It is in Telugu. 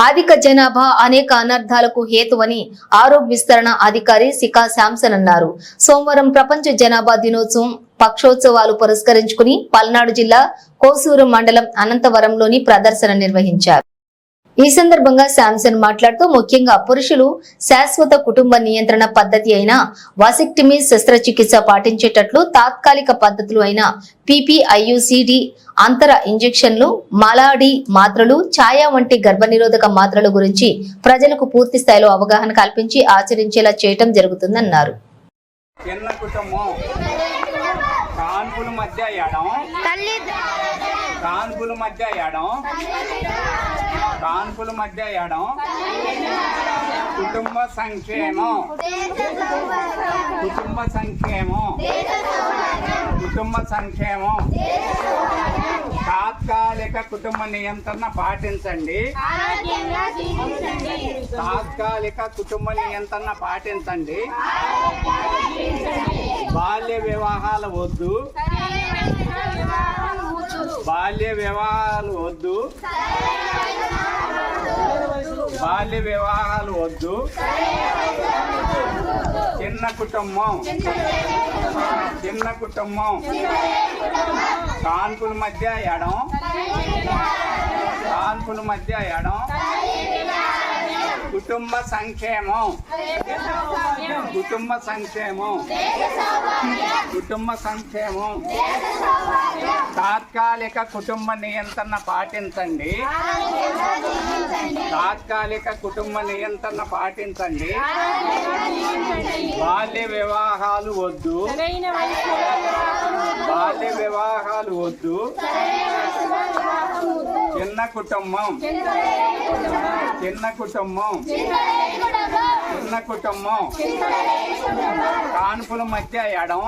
అధిక జనాభా అనేక అనర్థాలకు హేతువని ఆరోగ్య విస్తరణ అధికారి శిఖా శాంసన్ అన్నారు. సోమవారం ప్రపంచ జనాభా దినోత్సవం పక్షోత్సవాలు పురస్కరించుకుని పల్నాడు జిల్లా కోసూరు మండలం అనంతవరంలోని ప్రదర్శన నిర్వహించారు. ఈ సందర్భంగా శాంసన్ మాట్లాడుతూ ముఖ్యంగా పురుషులు శాశ్వత కుటుంబ నియంత్రణ పద్ధతి అయిన వాసిక్టమీ శస్త్రచికిత్స పాటించేటట్లు తాత్కాలిక పద్ధతులు అయిన పిపిఐయుసిడి అంతర ఇంజెక్షన్లు మలాడి మాత్రలు ఛాయా వంటి గర్భనిరోధక మాత్రల గురించి ప్రజలకు పూర్తి స్థాయిలో అవగాహన కల్పించి ఆచరించేలా చేయటం జరుగుతుందన్నారు. చిన్న కుటుంబం. కాన్పుల మధ్య ఎడం. తల్లి కాన్పుల మధ్య ఎడం. కాన్పుల మధ్య ఎడం కుటుంబ సంక్షేమం. కుటుంబ సంక్షేమం. కుటుంబ సంక్షేమం. తాత్కాలిక కుటుంబ నియంత్రణ పాటించండి. తాత్కాలిక కుటుంబ నియంత్రణ పాటించండి. బాల్య వివాహాలు వద్దు. బాల్య వివాహాలు వద్దు. బాల్య వివాహాలు వద్దు. చిన్న కుటుంబం. చిన్న కుటుంబం. కాన్పుల మధ్య ఎడం. కాన్పుల మధ్య ఎడం. కుటుంబ సంక్షేమం. కుటుంబ సంక్షేమం. కుటుంబ సంక్షేమం. తాత్కాలిక కుటుంబ నియంత్రణ పాటించండి. తాత్కాలిక కుటుంబ నియంత్రణ పాటించండి. బాల్య వివాహాలు వద్దు. బాల్య వివాహాలు వద్దు. చిన్న కుటుంబం. చిన్న కుటుంబం. చిన్న కుటుంబం. కాన్పుల మధ్య ఎడం.